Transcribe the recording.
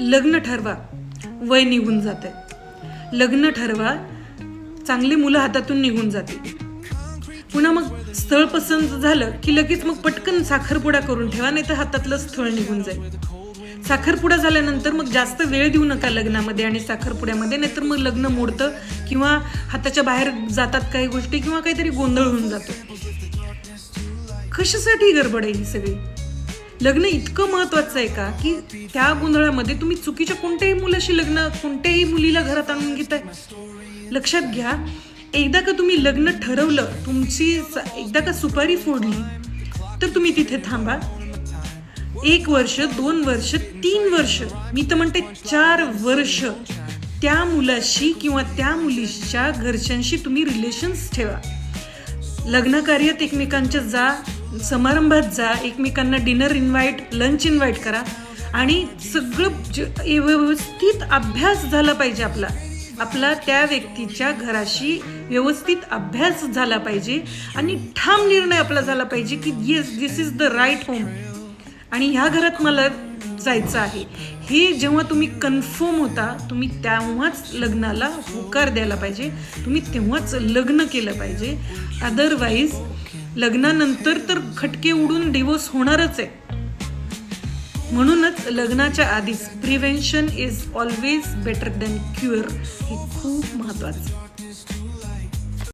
लग्न ठरवा वय निघून जात. आहे लग्न ठरवा चांगली मुलं हातातून निघून जाते. पुन्हा मग स्थळ पसंत झालं की लगेच मग पटकन साखरपुडा करून ठेवा नाही तर हातातलं स्थळ निघून जाईल. साखरपुडा झाल्यानंतर मग जास्त वेळ देऊ नका लग्नामध्ये आणि साखरपुड्यामध्ये नाहीतर मग लग्न मोडतं किंवा हाताच्या बाहेर जातात काही गोष्टी किंवा काहीतरी गोंधळ होऊन जातो. कशासाठी गडबड आहे ही सगळी? लग्न इतकं महत्वाचं आहे का? की त्या गोंधळामध्ये तुम्ही चुकीच्या कोणत्याही मुलाशी लग्न कोणत्याही मुलीला घरात आणून घेताय? लक्षात घ्या एकदा का तुम्ही लग्न ठरवलं तुमची एकदा का सुपारी फोडली तर तुम्ही तिथे थांबा. एक वर्ष दोन वर्ष तीन वर्ष मी तर म्हणते चार वर्ष त्या मुलाशी किंवा त्या मुलीच्या घरच्यांशी तुम्ही रिलेशन्स ठेवा. लग्न कार्यात एकमेकांच्या जा समारंभात जा एकमेकांना डिनर इन्व्हाइट लंच इन्व्हाइट करा. आणि सगळं व्यवस्थित अभ्यास झाला पाहिजे आपला. आपला त्या व्यक्तीच्या घराशी व्यवस्थित अभ्यास झाला पाहिजे आणि ठाम निर्णय आपला झाला पाहिजे की yes this is the right home आणि ह्या घरात मला जायचं आहे. हे जेव्हा तुम्ही कन्फर्म होता तुम्ही तेव्हाच लग्नाला होकार द्यायला पाहिजे. तुम्ही तेव्हाच लग्न केलं पाहिजे. अदरवाईज लग्नानंतर तर खटके उडून डिवोर्स होणारच आहे. म्हणूनच लग्नाच्या आधीच prevention is always better than cure हे खूप महत्वाचं आहे.